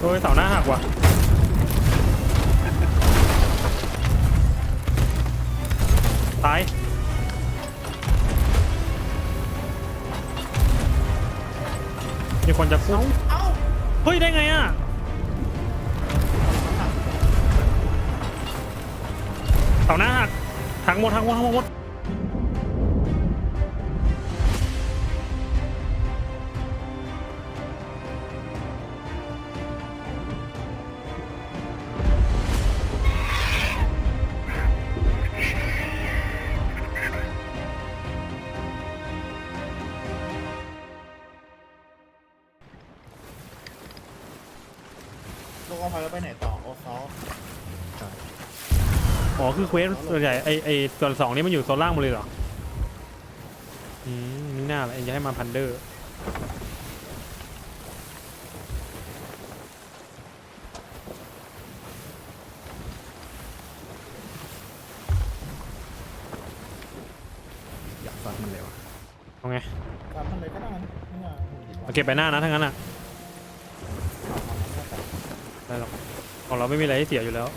โอ้ยเสาหน้าหักว่ะตายมีคนจะพุ่งเอ้าเฮ้ย ได้ไงอะเสาหน้าหักหักหมดหักหมดหักหมด คือเควสส่วนใหญ่ไอไอส่วนสองนี่มันอยู่โซนล่างหมดเลยเหรอ อืมนี่น่าละเองจะให้มาพันเดอร์อยากซัดมันเลยวะเอาไงตามมันเลยก็ได้นะนี่ไงเอาเก็บไปหน้านะทั้างนั้นอะได้หรอกของเราไม่มีอะไรให้เสียอยู่แล้ว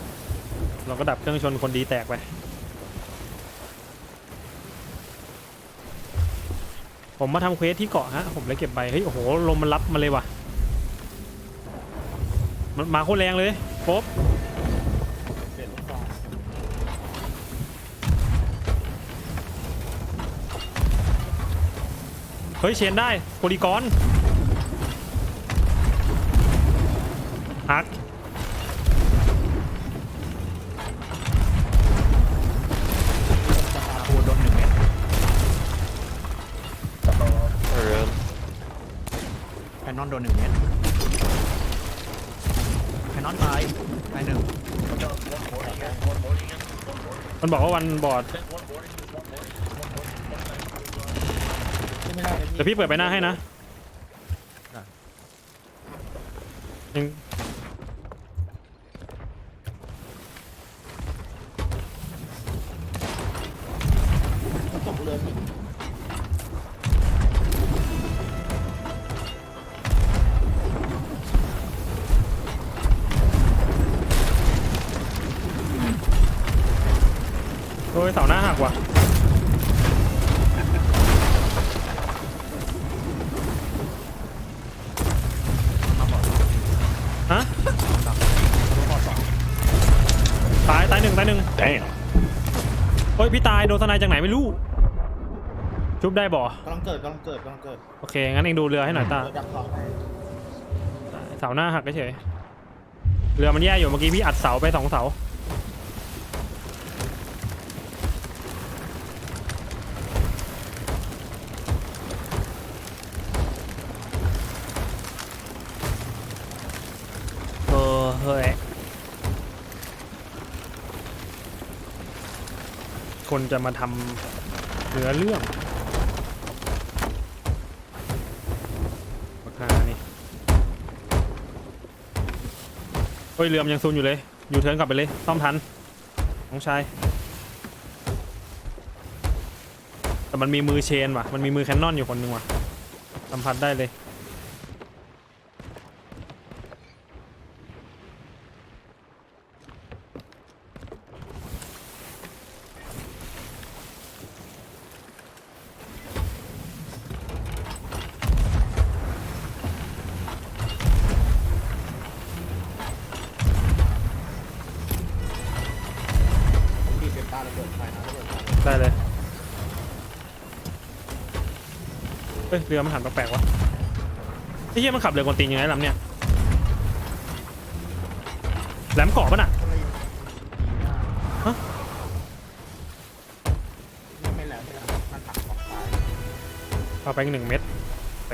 เราก็ดับเครื่องชนคนดีแตกไป ผมมาทำเควสที่เกาะฮะ ผมเลยเก็บใบ เฮ้ย โอ้โห ลมมันรับมาเลยว่ะ มันมาโคตรแรงเลยป๊บเปลี่ยเฮ้ย เชนได้โพลีกอนฮัก คนนอนโดนหนึ่งเม็ดแคนนอนตายตายหนึ่งมันบอกว่าวันบอร์ดที่ไม่ได้เลยเดี๋ยวพี่เปิดไปหน้าให้นะ ยเสาหน้าหักว่ะมาบอกฮะตายตายหนึ่งตายหนึ่งได้เฮ้ยพี่ตายโดนสไนด์จากไหนไม่รู้ ชุบได้บ่กำลังเกิดกำลังเกิดกำลังเกิดโอเค งั้นเองดูเรือให้หน่อยตาเรือดักคอให้เสาหน้าหักเฉยเรือมันแย่อยู่เมื่อกี้พี่อัดเสาไปสองเสา คนจะมาทำเนื้อเรื่องราคานี่เฮ้ยเรือมยังซูนอยู่เลย อยู่เทิร์นกลับไปเลยซ่อมทันน้องชายแต่มันมีมือเชนว่ะ มันมีมือแคนนอนอยู่คนหนึ่งว่ะ สัมผัสได้เลย พี่เป็นตาระเบิดไฟนะระเบิดไฟ ได้เลย เฮ้ยเรือมันหันแปลกๆวะไอ้เหี้ยมันขับเรือกวนตีนยังไงลำเนี่ยแหลมเกาะปะน่ะคนละอยู่ฮะไม่ไม่แล้วไม่แล้วมันหักออกซ้ายเอาไปอีกหนึ่งเม็ดเ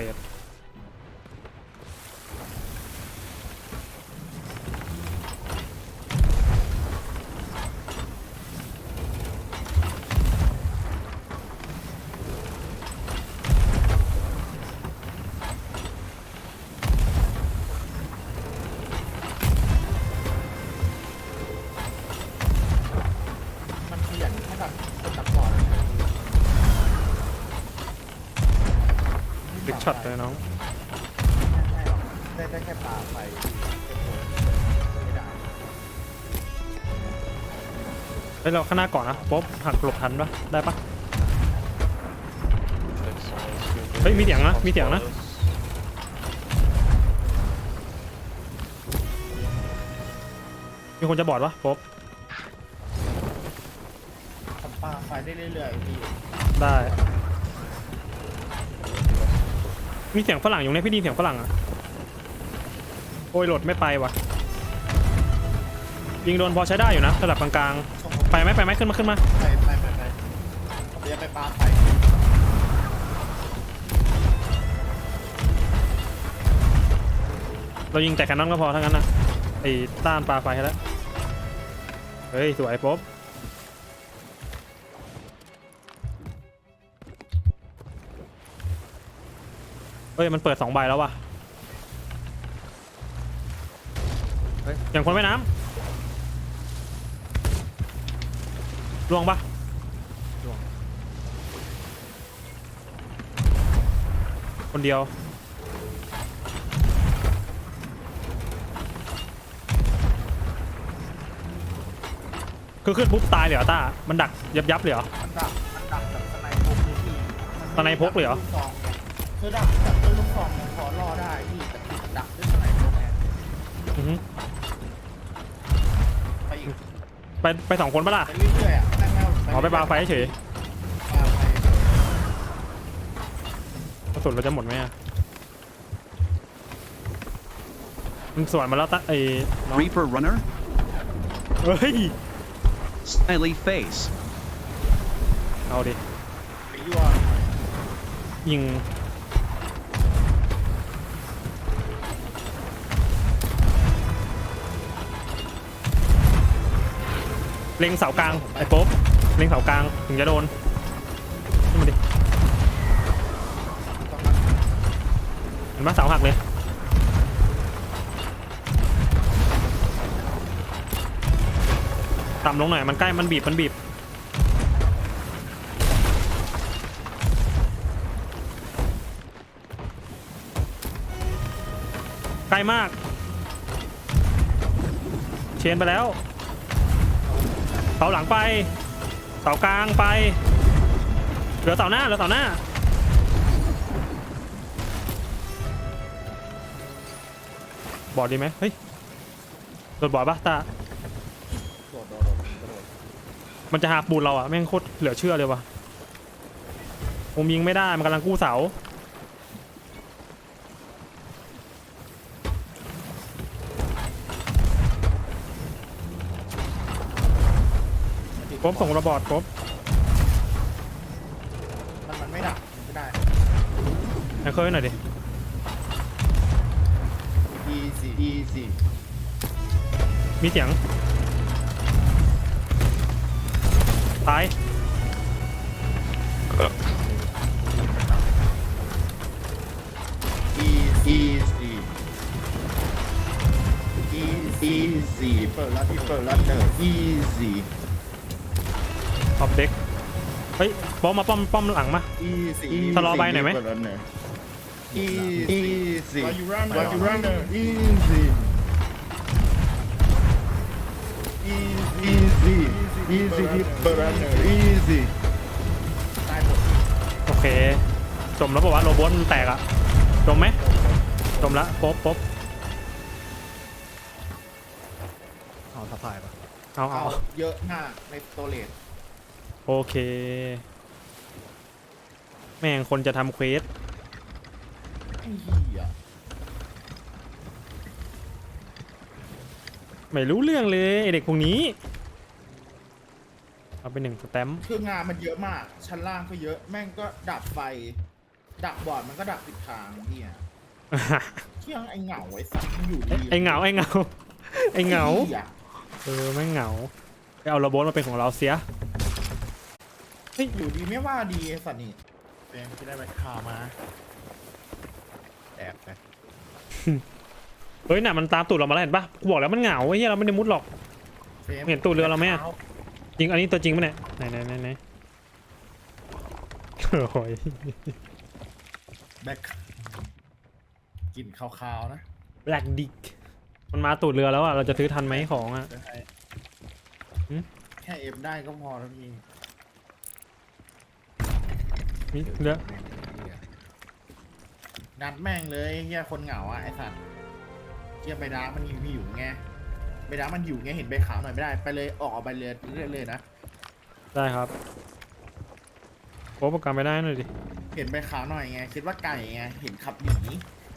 แบบคนตัดต่อเลยนะบิ๊กช็อตเลยน้อง ได้แค่ปลาไปเฮ้ยเราข้างหน้าก่อนนะป๊อบหักหลบทันปะได้ปะ เฮ้ยมีเสียงนะมีเสียงนะ มีคนจะบอดปะป๊อบ ปลาไฟได้เรื่อยๆพี่ได้ มีเสียงฝรั่งอยู่เนี่ยพี่ดีเสียงฝรั่งอะ โอ้ยโหลดไม่ไปว่ะ ยิงโดนพอใช้ได้อยู่นะระดับกลางส่งๆไปไหมไปไหมขึ้นมาขึ้นมา ไปไปไปไปผมจะไปปลาไฟเรายิงแต่แคนนอนก็พอทั้งนั้นนะไอ้ต้านปลาไฟให้แล้ว เฮ้ย สวยป๊บ ฮ้ยมันเปิดสองใบแล้วว่ะเฮ้ย อย่างคนว่ายน้ำลวงปะล่วงคนเดียว คือขึ้นปุ๊บตายเลยเหรอต้า มันดักยับยับเลยเหรอ มันดักมันดักแบบสไนพกเลยพี่สไนพกเลยเหรอลูกซองไงคือดักดักด้ วยลูกซองมันพอรอได้พี่แต่ดักด้วยสไนพกไงอือฮึไปอีกไปไปสองคนปะล่ะไปเรื่อยๆอะนั่งแล้วอ๋อไปปาไฟเฉยปาไฟกระสุนเราจะหมดไหมอะมันสวนมาแล้วตะไอ้น้อง Reaper runner? เฮ้ย Smiley face. เอาดิไปยั่วยิง เล็งเสากลางไอ้โป๊บเล็งเสากลางถึงจะโดนขึ้นมาดิเห็นปะเสาหักเลยต่ำลงหน่อยมันใกล้มันบีบมันบีบใกล้มาก เชนไปแล้ว เสาหลังไป เสากลางไป เหลือเสาหน้าเหลือเสาหน้า บอดดีไหมเฮ้ยโดดบอดปะตาโดดมันจะหาปูนเราอะแม่งโคตรเหลือเชื่อเลยวะผมยิงไม่ได้ มันกำลังกู้เสา ครบส่งระบอดครบมันมันไม่ดักไม่ได้ แองเคิลให้หน่อยดิ easy easy มีเสียงตาย easy easy เปิดแล้วที่เปิดแล้วเจอ easy ขอบเด็กเฮ้ยป้อมมาป้อมป้อมหลังมา easy สโลว์ใบหน่อยไหมเปิดแล้วเนอะ easy easy Why you run Why you run easy easy easy ที่เปิดแล้วเนอะ easy ตายหมดโอเค จมแล้วบอกว่าโรบอทมันแตกอะจมไหมจมละป๊บป๊บเอาสะพายปะเอาเอาเอาเยอะมากในสโตเลต โอเค แม่งคนจะทำเควสไอ้เหี้ยไม่รู้เรื่องเลยไอ้เด็กพวกนี้ เอาไปหนึ่งสแตมป์คืองานมันเยอะมาก ชั้นล่างก็เยอะ แม่งก็ดับไฟ ดับบอร์ดมันก็ดับติดทางเนี่ยเที่ยงไอ้เหงาไอ้สัตว์มันอยู่ดีไอ้เหงาไอ้เหงาไอ้เหงาหี้ยเออไม่งเหงาไปเอาระบบมาเป็นของเราเสียเฮ้ยอยู่ดีไม่ว่าดีไอ้สัตว์นี่เฟรมที่ได้ไปข่าวมาแอบไปเฮ้ยน่ะมันตามตูดเรามาแล้วเห็นปะกูบอกแล้วมันเหงาไอ้เหี้ยเราไม่ได้มุดหรอก ฟรมเห็นตูดเรือเราไหมอะ จริงอันนี้ตัวจริงปะเนี่ยไหนไหนไหนไหนโอ้ยแบ็คกลินขาวๆนะ Black Dick มันมาตูดเรือแล้วอะเราจะซื้อทันไหมของอะหืม แค่เอฟได้ก็พอแล้วพี่ นี่เรือนัดแม่งเลยเฮียคนเหงาอะไอสัตว์เฮียใบดามันหิวหิวไงใบดามันหิวไงเห็นใบขาวหน่อยไม่ได้ไปเลยออกเอาใบเรือเรื่อยๆเลยนะได้ครับโอ้ประกันไปได้หน่อยดิเห็นใบขาวหน่อยไงคิดว่าไก่ไงเห็นขับหนี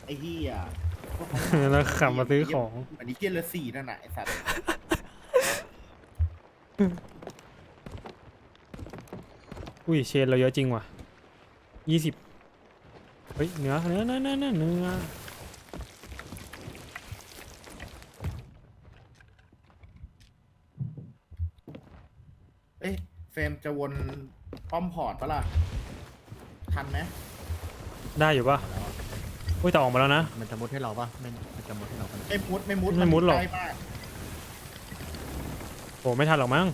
ไอ้เฮียพวกเขาแล้วขับมาซื้อของอันนี้เฮียเรือสี่นั่นน่ะไอสัตว์อุ้ยเชนเราเยอะจริงว่ะ ยี่สิบเฮ้ยเนื้อเนื้อเนื้อเนื้อเนื้อเนื้อเอ้ยเฟรมจะวนป้อมพอร์ตปะล่ะ ทันไหมได้อยู่ปะอุ้ยแต่ออกมาแล้วนะ มันจะมุดให้เราปะไม่มันจะมุดให้เราปะไม่มุดไม่มุดไม่มุดหรอก ใกล้มากโอ้ไม่ทันหรอกมั้ง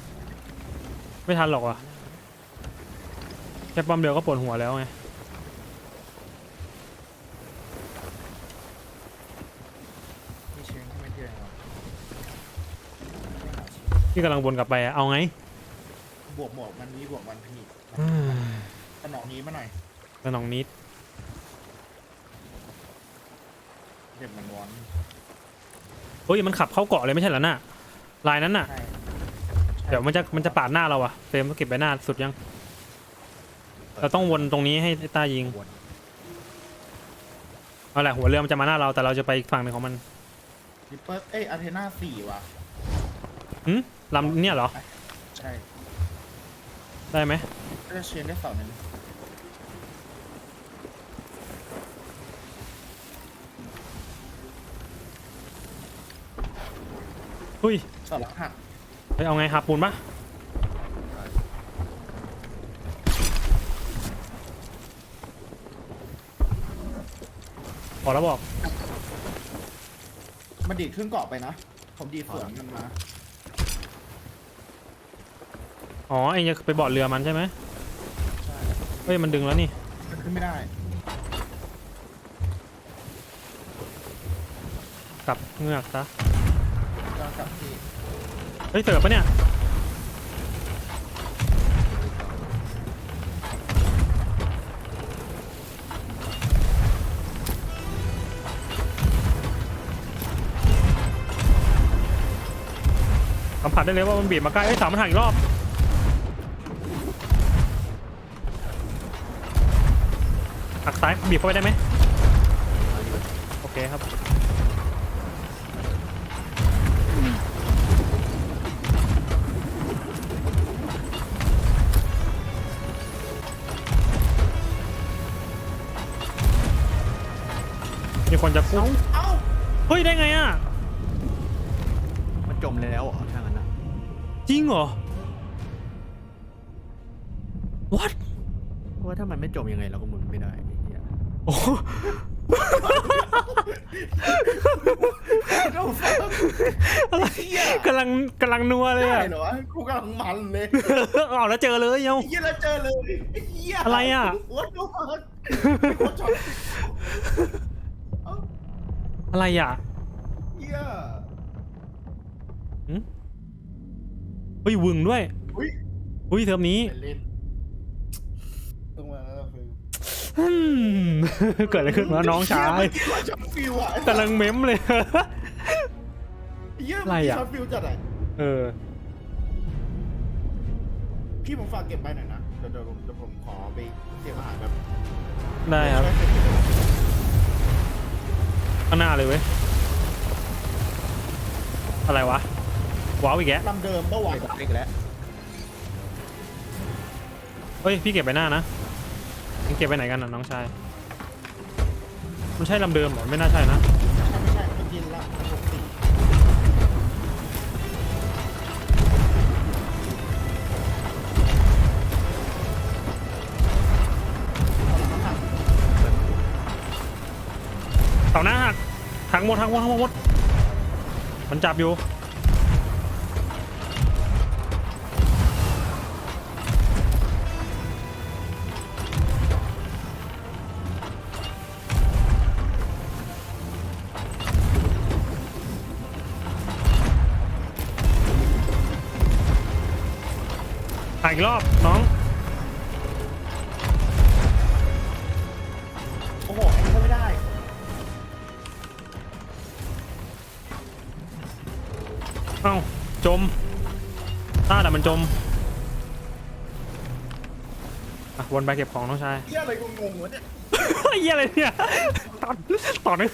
ไม่ทันหรอกว่ะ แค่ปั๊มเดียวก็ปวดหัวแล้วไงมีเชิงที่ไม่เที่ยงหรอกที่กำลังวนกลับไปอะเอาไงบวกบวกมันนี้บวกมันพี่อืมสนองนี้มาหน่อยสนองนิดเด็บมันวอนเฮ้ยมันขับเข้าเกาะเลยไม่ใช่เหรอน่ะลายนั้นน่ะ ใช่เดี๋ยวมันจะมันจะปาดหน้าเราอะเฟรมเก็บไปหน้าสุดยัง เราต้องวนตรงนี้ให้ไอ้ต้ายิงวน เอาแหละหัวเรือมันจะมาหน้าเราแต่เราจะไปอีกฝั่งหนึ่งของมันริปเปอร์เอ้ยอาเทนาสี่ว่ะหืมลำเนี่ยเหรอ ใช่ได้ไหมก็จะเชนได้เสาหนึ่งเฮ้ยเสาหลังหักเฮ้ยเอาไงหาปูนปะ อแล้วบอก มันดีดขึ้นเกาะไปนะ ผมดีดสวนมันมา อ๋อ เองจะไปเบาะเรือมันใช่ไหมใช่ เฮ้ย มันดึงแล้วนี่ มันขึ้นไม่ได้ กลับเงือกซะ ก็กลับที่ เฮ้ย เสิร์ฟปะเนี่ย ผัสได้เลยว่ามันบีบมาใกล้เอ้สามมันหักอีกรอบหักซ้ายบีบเข้าไปได้ไหมโอเคครับมีคนจะพุ่งเอ้เฮ้ย ได้ไงอะ มันจมแล้วเหรอทางนั้นอะ จริงเหรอ what เพราะว่าถ้ามันไม่จมยังไงเราก็หมุนไม่ได้ไอ้เหี้ยโอ้โหเอ้าฟังอะไรเหี้ยกำลังกำลังนัวเลยได้อะเหรอวะกูกำลังมันเลยเอาแล้วเจอเลยเอ้า ไอ้เหี้ยแล้วเจอเลยไอ้เหี้ยอะไรอะ What the fuck โคตรช็อตเอ้าอะไรอะเหี้ย เฮ้ยวึงด้วยอุ้ย อุ้ยเทอมนี้ไปเล่นตรงมาแล้วคืออืมเกิดอะไรขึ้นวะน้องชายเมื่อกี้ว่าช็อตฟิวอะกำลังเม้มเลยเหี้ยอะไรเมื่อกี้อะช็อตฟิวจัดอะเออ พี่ผมฝากเก็บไปหน่อยนะเดี๋ยวเดี๋ยวผมเดี๋ยวผมขอไปเก็บอาหารแบบได้ครับข้างหน้าเลยเว้ย อะไรวะ ว้าวอีกแกะลำเดิมเมื่อวาน เล็กแล้วเฮ้ยพี่เก็บไปหน้านะมึงเก็บไปไหนกันน่ะน้องชายมันใช่ลำเดิมเหรอไม่น่าใช่นะใช่ไม่ใช่เมื่อกี้ละหกสี่เอาหลังมาหักเสาหน้าหักหักหมดหักหมดหักหมดมันจับอยู่ อะอีกรอบน้อง โอ้โหอันนี้ก็ไม่ได้ เอ้า จมต้าแต่มันจม อะ วนไปเก็บของน้องชายเหี้ยอะไรกูงงวะเนี่ย เฮียอะไรเนี่ยตอนตอนนี้